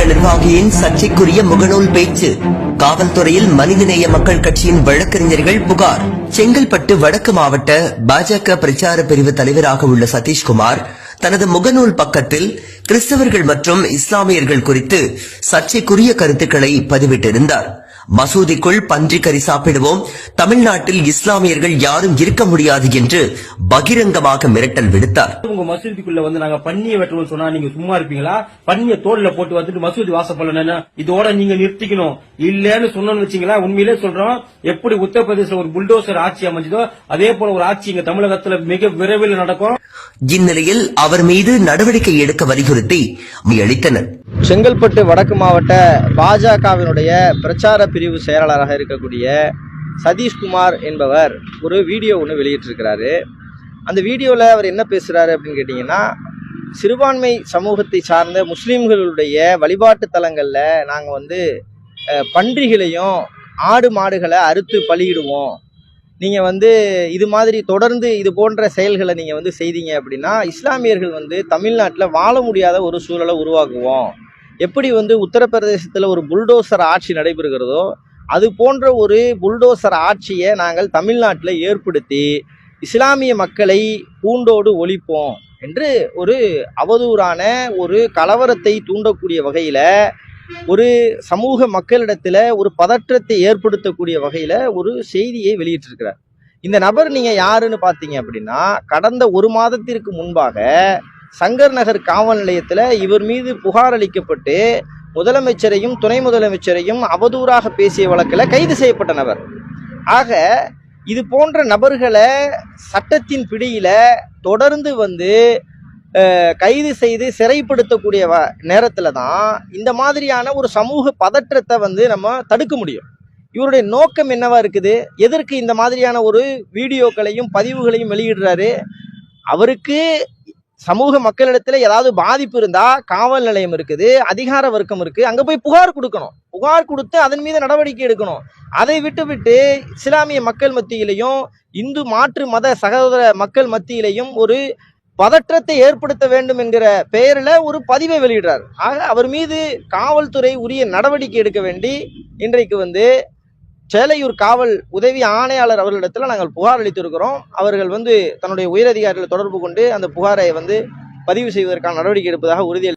பாஜக நிர்வாகியின் சர்ச்சைக்குரிய முகநூல் பேச்சு. காவல்துறையில் மனிதநேய மக்கள் கட்சியின் வழக்கறிஞர்கள் புகார். செங்கல்பட்டு வடக்கு மாவட்ட பாஜக பிரச்சார பிரிவு தலைவராக உள்ள சதீஷ்குமார் தனது முகநூல் பக்கத்தில் கிறிஸ்தவர்கள் மற்றும் இஸ்லாமியர்கள் குறித்து சர்ச்சைக்குரிய கருத்துக்களை பதிவிட்டிருந்தார். மசூதிக்குள் பன்றிக்கறி சாப்பிடுவோம். தமிழ்நாட்டில் இஸ்லாமியர்கள் யாரும் இருக்க முடியாது என்று பகிரங்கமாக மிரட்டல் விடுத்தார். உங்க மசூதிக்குள்ள வந்து நாங்க பன்னியை வெட்டுவோம் சொன்னா நீங்க சும்மா இருப்பீங்களா? பன்னிய தோல்ல போட்டு வந்துட்டு மசூதி வாசப்படலன்னு இதோட நீங்க நிறுத்திக்கணும். இல்லன்னு சொன்னோம்னு வச்சீங்களா? உண்மையிலே சொல்றோம். எப்படி உத்தரப்பிரதேசல ஒரு புல்டோசர் ஆட்சி அமைஞ்சதோ அதே போல ஒரு ஆட்சி இங்க தமிழகத்துல மிக விரைவில் நடக்கும். இந்நிலையில் அவர் மீது நடவடிக்கை எடுக்க வலியுறுத்தி அளித்தனர். செங்கல்பட்டு வடக்கு மாவட்ட பாஜகவினுடைய பிரச்சார பிரிவு செயலாளராக இருக்கக்கூடிய சதீஷ்குமார் என்பவர் ஒரு வீடியோ ஒன்று வெளியிட்டிருக்கிறாரு. அந்த வீடியோவில் அவர் என்ன பேசுகிறாரு அப்படின்னு கேட்டிங்கன்னா சிறுபான்மை சமூகத்தை சார்ந்த முஸ்லீம்களுடைய வழிபாட்டு தலங்களில் நாங்கள் வந்து பன்றிகளையும் ஆடு மாடுகளை அறுத்து பலியிடுவோம். நீங்கள் வந்து இது மாதிரி தொடர்ந்து இது போன்ற செயல்களை நீங்கள் வந்து செய்தீங்க அப்படின்னா இஸ்லாமியர்கள் வந்து தமிழ்நாட்டில் வாழ முடியாத ஒரு சூழலை உருவாக்குவோம். எப்படி வந்து உத்தரப்பிரதேசத்தில் ஒரு புல்டோசர் ஆட்சி நடைபெறுகிறதோ அது போன்ற ஒரு புல்டோசர் ஆட்சியை நாங்கள் தமிழ்நாட்டில் ஏற்படுத்தி இஸ்லாமிய மக்களை பூண்டோடு ஒழிப்போம் என்று ஒரு அவதூறான ஒரு கலவரத்தை தூண்டக்கூடிய வகையில் ஒரு சமூக மக்களிடத்தில் ஒரு பதற்றத்தை ஏற்படுத்தக்கூடிய வகையில் ஒரு செய்தியை வெளியிட்டிருக்கிறார். இந்த நபர் நீங்கள் யாருன்னு பார்த்தீங்க அப்படின்னா கடந்த ஒரு மாதத்திற்கு முன்பாக சங்கர் நகர் காவல் நிலையத்தில் இவர் மீது புகார் அளிக்கப்பட்டு முதலமைச்சரையும் துணை முதலமைச்சரையும் அவதூறாக பேசிய வழக்கில் கைது செய்யப்பட்ட நபர். ஆக இது போன்ற நபர்களை சட்டத்தின் பிடியில் தொடர்ந்து வந்து கைது செய்து சிறைப்படுத்தக்கூடிய வ நேரத்தில் தான் இந்த மாதிரியான ஒரு சமூக பதற்றத்தை வந்து நம்ம தடுக்க முடியும். இவருடைய நோக்கம் என்னவா இருக்குது? எதற்கு இந்த மாதிரியான ஒரு வீடியோக்களையும் பதிவுகளையும் வெளியிடுறாரு? அவருக்கு சமூக மக்களிடத்துல ஏதாவது பாதிப்பு இருந்தா காவல் நிலையம் இருக்குது அதிகார வர்க்கம் இருக்கு அங்க போய் புகார் கொடுக்கணும். புகார் கொடுத்து அதன் மீது நடவடிக்கை எடுக்கணும். அதை விட்டு விட்டு இஸ்லாமிய மக்கள் மத்தியிலையும் இந்து மாற்று மத சகோதர மக்கள் மத்தியிலையும் ஒரு பதற்றத்தை ஏற்படுத்த வேண்டும் என்கிற பெயரில் ஒரு பதிவை வெளியிடுறார். ஆக அவர் மீது காவல்துறை உரிய நடவடிக்கை எடுக்க வேண்டி இன்றைக்கு வந்து சேலையூர் காவல் உதவி ஆணையாளர் அவர்களிடத்தில் நாங்கள் புகார் அளித்திருக்கிறோம். அவர்கள் வந்து தன்னுடைய உயரதிகாரிகளை தொடர்பு கொண்டு அந்த புகாரை வந்து பதிவு செய்வதற்கான நடவடிக்கை எடுப்பதாக உறுதியளி